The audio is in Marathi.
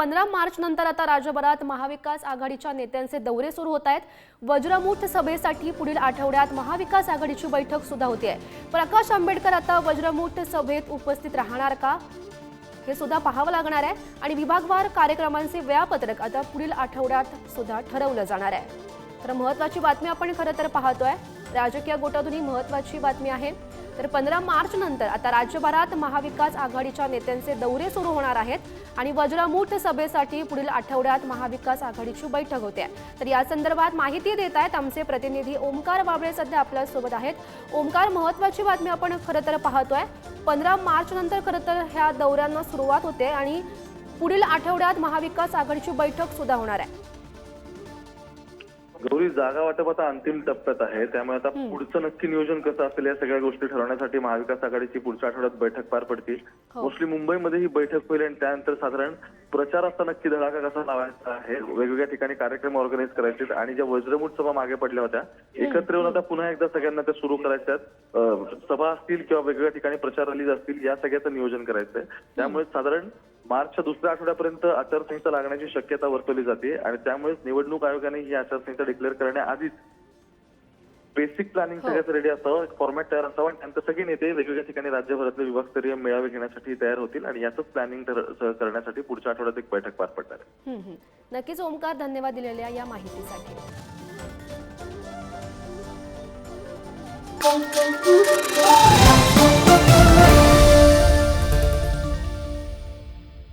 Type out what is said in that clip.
पंधरा मार्च नंतर आता राज्यभरात महाविकास आघाडीच्या नेत्यांचे दौरे सुरू होत आहेत. वज्रमूठ सभेसाठी पुढील आठवड्यात महाविकास आघाडीची बैठक सुद्धा होते प्रकाश आंबेडकर आता वज्रमूठ सभेत उपस्थित राहणार का? हे सुद्धा पाहावं लागणार आहे आणि विभागवार कार्यक्रमांचे वेळापत्रक आता पुढील आठवड्यात सुद्धा ठरवलं जाणार आहे. तर महत्वाची बातमी आपण खरं तर पाहतोय. राजकीय गोटातून ही महत्वाची बातमी आहे. तर पंधरा मार्च नंतर आता राज्यभरात महाविकास आघाडीच्या नेत्यांचे दौरे सुरू होणार आहेत आणि वज्रमूठ सभेसाठी पुढील आठवड्यात महाविकास आघाडीची बैठक होते. तर या संदर्भात माहिती देत आहेत आमचे प्रतिनिधी ओमकार बाबळे सध्या आपल्यासोबत आहेत. ओमकार महत्वाची बातमी आपण खरं तर पाहतोय. पंधरा मार्च नंतर खरं तर ह्या दौऱ्यांना सुरुवात होते आणि पुढील आठवड्यात महाविकास आघाडीची बैठक सुद्धा होणार आहे. गौरी जागा वाटप आता अंतिम टप्प्यात आहे. त्यामुळे आता पुढचं नक्की नियोजन कसं असेल या सगळ्या गोष्टी ठरवण्यासाठी महाविकास आघाडीची पुढच्या आठवड्यात बैठक पार पडतील. हो. मोस्टली मुंबईमध्ये ही बैठक होईल आणि त्यानंतर साधारण प्रचाराचा नक्की धडाका कसा लावायचा आहे वेगवेगळ्या ठिकाणी कार्यक्रम ऑर्गनाईज करायचे आणि ज्या वज्रमूठ सभा मागे पडल्या होत्या एकत्र येऊन आता पुन्हा एकदा सगळ्यांना त्या सुरू करायच्या आहेत. अं, सभा असतील किंवा वेगवेगळ्या ठिकाणी प्रचार रॅलीज असतील या सगळ्याचं नियोजन करायचंय. त्यामुळे साधारण मार्चच्या दुसऱ्या आठवड्यापर्यंत आचारसंहिता लागण्याची शक्यता वर्तवली जाते आणि त्यामुळे निवडणूक आयोगाने ही आचारसंहिता डिक्लेअर करण्याआधीच बेसिक प्लॅनिंग सगळ्याचं रेडी असावं एक फॉर्मॅट तयार असावं आणि त्यानंतर सगळे नेते वेगवेगळ्या ठिकाणी राज्यभरातले विभागस्तरीय मेळावे घेण्यासाठी तयार होतील आणि याचंच प्लॅनिंग करण्यासाठी पुढच्या आठवड्यात एक बैठक पार पडणार आहे. नक्कीच ओमकार धन्यवाद दिलेल्या या माहितीसाठी Thank you.